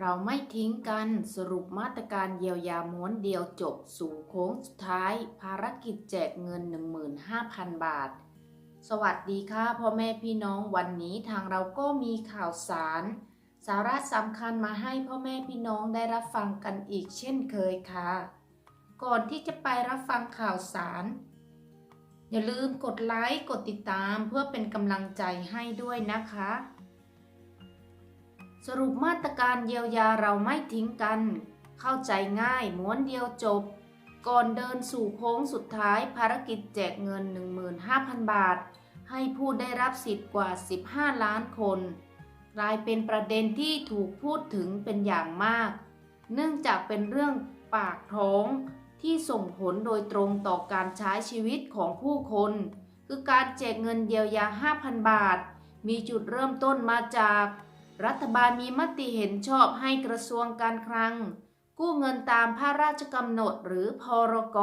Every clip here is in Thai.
เราไม่ทิ้งกันสรุปมาตรการเยียวยาม้วนเดียวจบสู่โค้งสุดท้าย ภารกิจแจกเงิน 15,000 บาท สวัสดีค่ะพ่อแม่พี่น้องวันนี้ทางเราก็มีข่าวสาร สาระสำคัญมาให้พ่อแม่พี่น้องได้รับฟังกันอีกเช่นเคยค่ะ ก่อนที่จะไปรับฟังข่าวสาร อย่าลืมกดไลค์กดติดตามเพื่อเป็นกำลังใจให้ด้วยนะคะ สรุปมาตรการเยียวยาเราไม่ทิ้งกัน เข้าใจง่ายม้วนเดียวจบ ก่อนเดินสู่โค้งสุดท้ายภารกิจแจกเงิน 15,000 บาท ให้ผู้ได้รับสิทธิ์กว่า 15 ล้านคน กลายเป็นประเด็นที่ถูกพูดถึงเป็นอย่างมาก เนื่องจากเป็นเรื่องปากท้องที่ส่งผลโดยตรงต่อการใช้ชีวิตของผู้คน คือการแจกเงินเยียวยา 5,000 บาท มีจุดเริ่มต้นมาจาก รัฐบาลมีมติเห็นชอบให้กระทรวงการคลัง กู้เงินตามพระราชกำหนดหรือพรก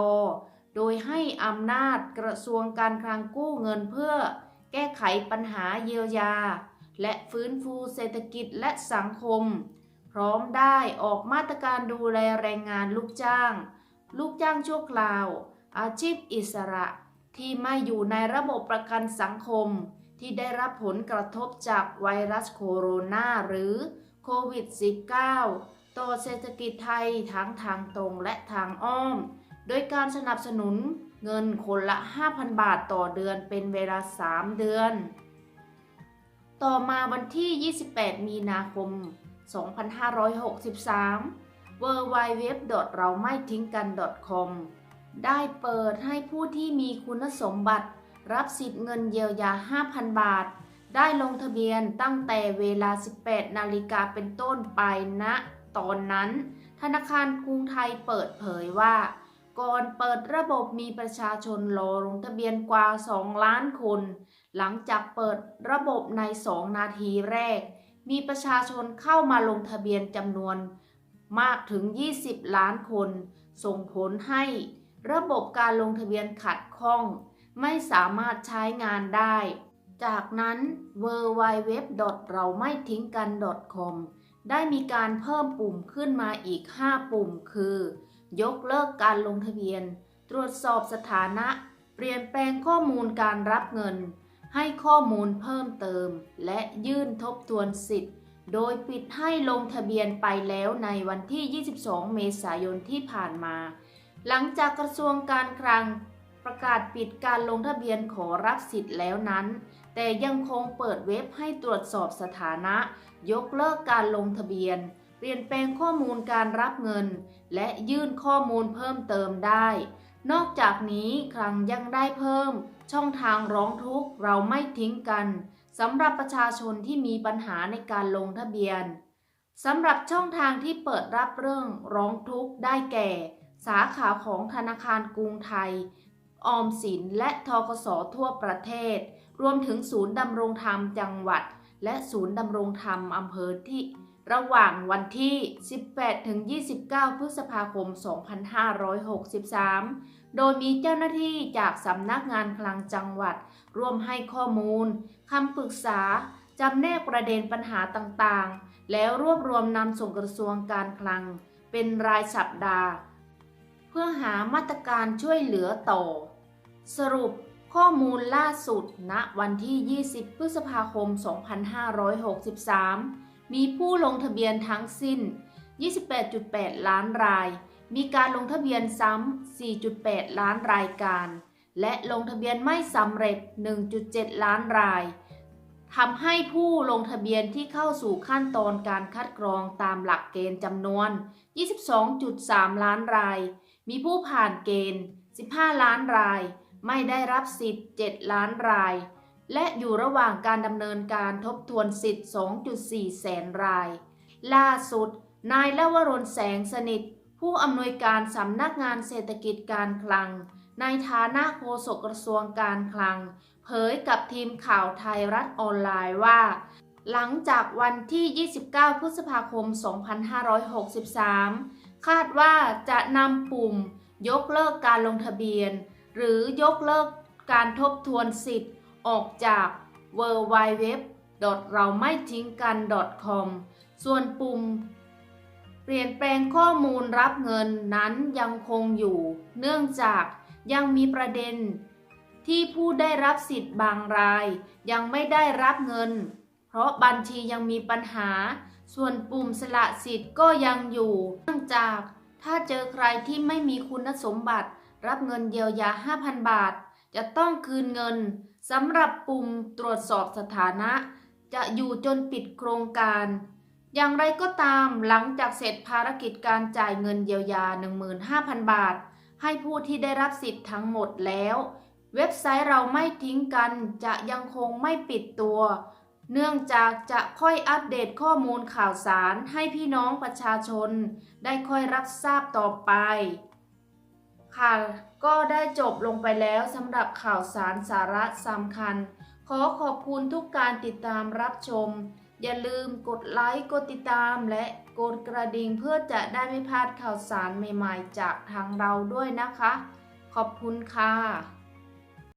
โดยให้อำนาจกระทรวงการคลังกู้เงินเพื่อ แก้ไขปัญหาเยียวยา และฟื้นฟูเศรษฐกิจและสังคม พร้อมได้ออกมาตรการดูแลแรงงานลูกจ้าง ลูกจ้างชั่วคราว อาชีพอิสระที่ไม่อยู่ในระบบประกันสังคม ที่ได้รับผลกระทบจากไวรัสโคโรนาหรือโควิด -19 ต่อเศรษฐกิจไทยทั้งทางตรงและทางอ้อม โดยการสนับสนุนเงินคนละ 5,000 บาทต่อเดือนเป็นเวลา 3 เดือน ต่อมาวันที่ 28 มีนาคม 2563 w w w เราไม่ทิ้งกัน .com ได้เปิดให้ผู้ที่มีคุณสมบัติ รับสิทธิ์เงินเยียวยา 5,000 บาท ได้ลงทะเบียนตั้งแต่เวลา 18 นาฬิกาเป็นต้นไปณนะตอนนั้น ธนาคารกรุงไทยเปิดเผยว่า ก่อนเปิดระบบมีประชาชนรอลงทะเบียนกว่า 2 ล้านคน หลังจากเปิดระบบใน 2 นาทีแรก มีประชาชนเข้ามาลงทะเบียนจำนวนมากถึง 20 ล้านคน ส่งผลให้ระบบการลงทะเบียนขัดข้อง ไม่สามารถใช้งานได้ จากนั้น w w w เราไม่ทิ้งกัน .com ได้มีการเพิ่มปุ่มขึ้นมาอีก 5 ปุ่ม คือ ยกเลิกการลงทะเบียน ตรวจสอบสถานะ เปลี่ยนแปลงข้อมูลการรับเงิน ให้ข้อมูลเพิ่มเติม และยื่นทบทวนสิทธิ์ โดยปิดให้ลงทะเบียนไปแล้วในวันที่ 22 เมษายนที่ผ่านมา หลังจากกระทรวงการคลัง ประกาศปิดการลงทะเบียนขอรับสิทธิ์แล้วนั้น แต่ยังคงเปิดเว็บให้ตรวจสอบสถานะ ยกเลิกการลงทะเบียน เปลี่ยนแปลงข้อมูลการรับเงิน และยื่นข้อมูลเพิ่มเติมได้ นอกจากนี้คลังยังได้เพิ่ม ช่องทางร้องทุกข์เราไม่ทิ้งกันสำหรับประชาชนที่มีปัญหาในการลงทะเบียนสำหรับช่องทางที่เปิดรับเรื่องร้องทุกข์ได้แก่ สาขาของธนาคารกรุงไทย ออมสินและทกสทั่วประเทศ รวมถึงศูนย์ดำรงธรรมจังหวัด และศูนย์ดำรงธรรมอำเภอที่ระหว่างวันที่ 18 ถึง 29 พฤษภาคม 2563 โดยมีเจ้าหน้าที่จากสำนักงานคลังจังหวัด ร่วมให้ข้อมูลคำปรึกษาจำแนกประเด็นปัญหาต่างๆ แล้วรวบรวมนำส่งกระทรวงการคลัง เป็นรายสัปดาห์ พื่อหามาตรการช่วยเหลือต่อ สรุปข้อมูลล่าสุดณวันที่ 20 พฤษภาคม 2563 มีผู้ลงทะเบียนทั้งสิ้น 28.8 ล้านราย มีการลงทะเบียนซ้ำ 4.8 ล้านรายการ และลงทะเบียนไม่สำเร็จ 1.7 ล้านรายทำให้ผู้ลงทะเบียนที่เข้าสู่ขั้นตอนการคัดกรองตามหลักเกณฑ์จำนวน 22.3 ล้านราย มีผู้ผ่านเกณฑ์ 15 ล้านราย ไม่ได้รับสิทธิ์ 7 ล้านราย และอยู่ระหว่างการดำเนินการทบทวนสิทธิ์ 2.4 แสนราย ล่าสุด นายละวรนแสงสนิท ผู้อำนวยการสำนักงานเศรษฐกิจการคลัง ในฐานะโฆษกกระทรวงการคลัง เผยกับทีมข่าวไทยรัฐออนไลน์ว่า หลังจากวันที่ 29 พฤษภาคม 2563 คาดว่าจะนำปุ่ม ยกเลิกการลงทะเบียน หรือยกเลิกการทบทวนสิทธิ์ออกจาก w w w เราไม่ทิ้งกัน .com ส่วนปุ่ม เปลี่ยนแปลงข้อมูลรับเงินนั้นยังคงอยู่ เนื่องจากยังมีประเด็น ที่ผู้ได้รับสิทธิ์บางราย ยังไม่ได้รับเงิน เพราะบัญชียังมีปัญหา ส่วนปุ่มสละสิทธิ์ก็ยังอยู่เนื่องจากถ้าเจอใครที่ไม่มีคุณสมบัติ รับเงินเยียวยา 5,000 บาท จะต้องคืนเงินสำหรับปุ่มตรวจสอบสถานะ จะอยู่จนปิดโครงการ อย่างไรก็ตามหลังจากเสร็จภารกิจการจ่ายเงินเยียวยา 15,000 บาท ให้ผู้ที่ได้รับสิทธิ์ทั้งหมดแล้ว เว็บไซต์เราไม่ทิ้งกันจะยังคงไม่ปิดตัว เนื่องจากจะค่อยอัปเดตข้อมูลข่าวสารให้พี่น้องประชาชน ได้ค่อยรับทราบต่อไป ค่ะก็ได้จบลงไปแล้วสำหรับข่าวสารสาระสำคัญ ขอขอบคุณทุกการติดตามรับชม อย่าลืมกดไลค์กดติดตามและกดกระดิ่งเพื่อจะได้ไม่พลาดข่าวสารใหม่ๆ จากทางเราด้วยนะคะ ขอบคุณค่ะ